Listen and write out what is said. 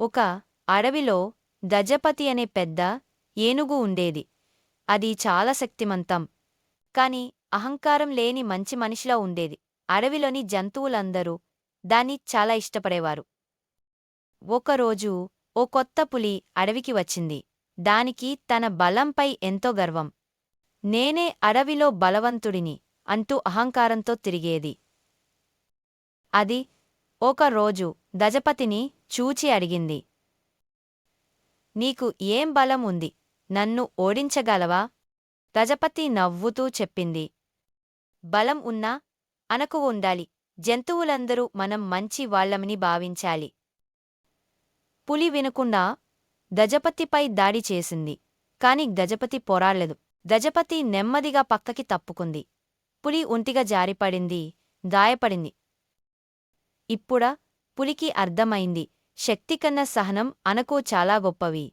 ఒక అడవిలో గజపతి అనే పెద్ద ఏనుగు ఉండేది. అది చాలా శక్తిమంతం. కాని అహంకారం లేని మంచి మనిషిలా ఉండేది. అడవిలోని జంతువులందరూ దాన్ని చాలా ఇష్టపడేవారు. ఒకరోజు ఓ కొత్త పులి అడవికి వచ్చింది. దానికి తన బలంపై ఎంతో గర్వం. నేనే అడవిలో బలవంతుడిని అంటూ అహంకారంతో తిరిగేది. అది ఒక దజపతిని చూచి అడిగింది. నీకు ఏం బలం ఉంది? నన్ను ఓడించగలవా? దజపతి నవ్వుతూ చెప్పింది. బలం ఉన్నా అనకు ఉండాలి. జంతువులందరూ మనం మంచి వాళ్ళమని భావించాలి. పులి వినకుండా దజపతిపై దాడి చేసింది. కాని గజపతి పోరాడలేదు. గజపతి నెమ్మదిగా పక్కకి తప్పుకుంది. పులి ఒంటిగా జారిపడింది గాయపడింది. ఇప్పుడా పులికి అర్థమైంది. శక్తికన్న సహనం అనకో చాలా గొప్పవి.